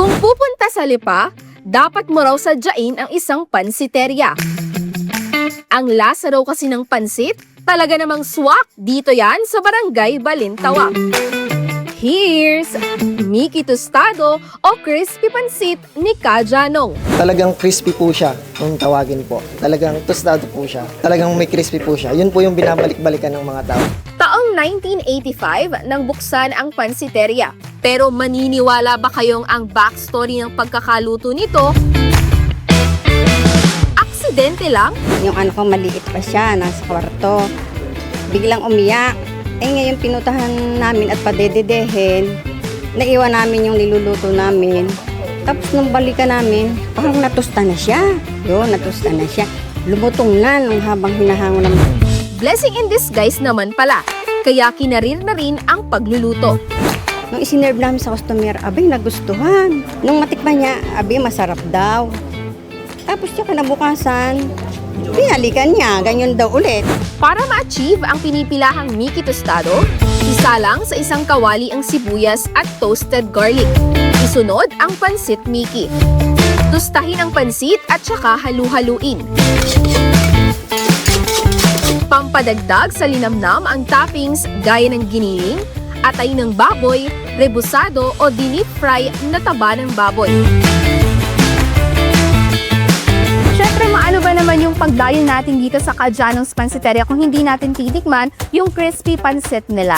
Kung pupunta sa Lipa, dapat mo raw sadyain ang isang pansiteria. Ang lasa raw kasi ng pansit, talaga namang swak dito yan sa Barangay Balintawak. Here's Miki Tostado o Crispy Pansit ni Kajanong. Talagang crispy po siya kung tawagin po. Talagang tostado po siya. Talagang may crispy po siya. Yun po yung binabalik-balikan ng mga tao. Taong 1985 nang buksan ang pansiteria. Pero maniniwala ba kayong ang backstory ng pagkakaluto nito? Aksidente lang? Yung ano ko, maliit pa siya, nasa kwarto. Biglang umiyak. Eh ngayon pinutahan namin at padededehin. Naiwan namin yung niluluto namin. Tapos nung balikan namin, parang natusta na siya. Yun, natusta na siya. Lumutong na nung habang hinahango ng Blessing in disguise naman pala. Kaya kinarir na rin ang pagluluto. Nung isinerve namin sa customer, abay, nagustuhan. Nung matikman niya, abay, masarap daw. Tapos siya kinabukasan, pinalikan niya, ganyan daw ulit. Para ma-achieve ang pinipilahang Miki Tostado, isa lang sa isang kawali ang sibuyas at toasted garlic. Isunod ang pansit Miki. Tustahin ang pansit at saka halu-haluin. Pampadagdag sa linamnam ang toppings gaya ng giniling, atay ng baboy, rebusado o dinip fry na taba ng baboy. Siyempre, maano ba naman yung pagdayo natin dito sa Kajanong's Pansiteria kung hindi natin titikman yung crispy pansit nila.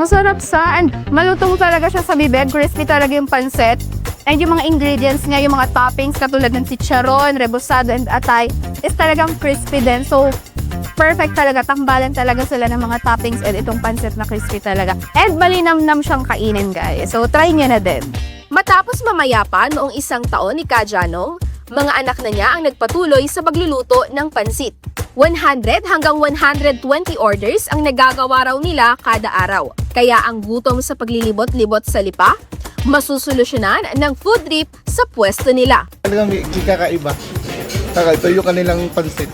Masarap sa and malutong talaga siya sa bibig. Crispy talaga yung pansit. And yung mga ingredients niya, yung mga toppings katulad ng chicharon, rebusado, and atay is talagang crispy din. So, perfect talaga. Tambalan talaga sila ng mga toppings and itong pansit na crispy talaga. And malinamnam siyang kainin, guys. So, try niyo na din. Matapos mamayapa noong isang taon ni Kajanong, mga anak na niya ang nagpatuloy sa pagluluto ng pansit. 100 hanggang 120 orders ang nagagawa raw nila kada araw. Kaya ang gutom sa paglilibot-libot sa lipa, masusolusyonan ng food trip sa pwesto nila. Talagang may kakaiba. Saka ito yung kanilang pansit.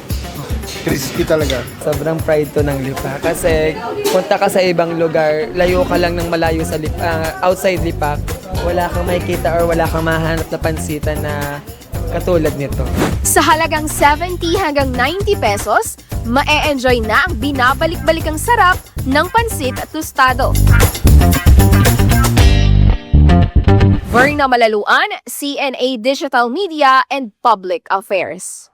Crispy talaga. Sobrang pride to ng Lipa. Kasi punta ka sa ibang lugar, layo ka lang ng malayo sa Lip, ah, outside Lipa, wala kang makikita or wala kang mahanap na pansitan na katulad nito. Sa halagang 70 hanggang 90 pesos, ma-enjoy na ang binabalik-balikang sarap ng pansit at tostado. Verna Malaluan, CNA Digital Media and Public Affairs.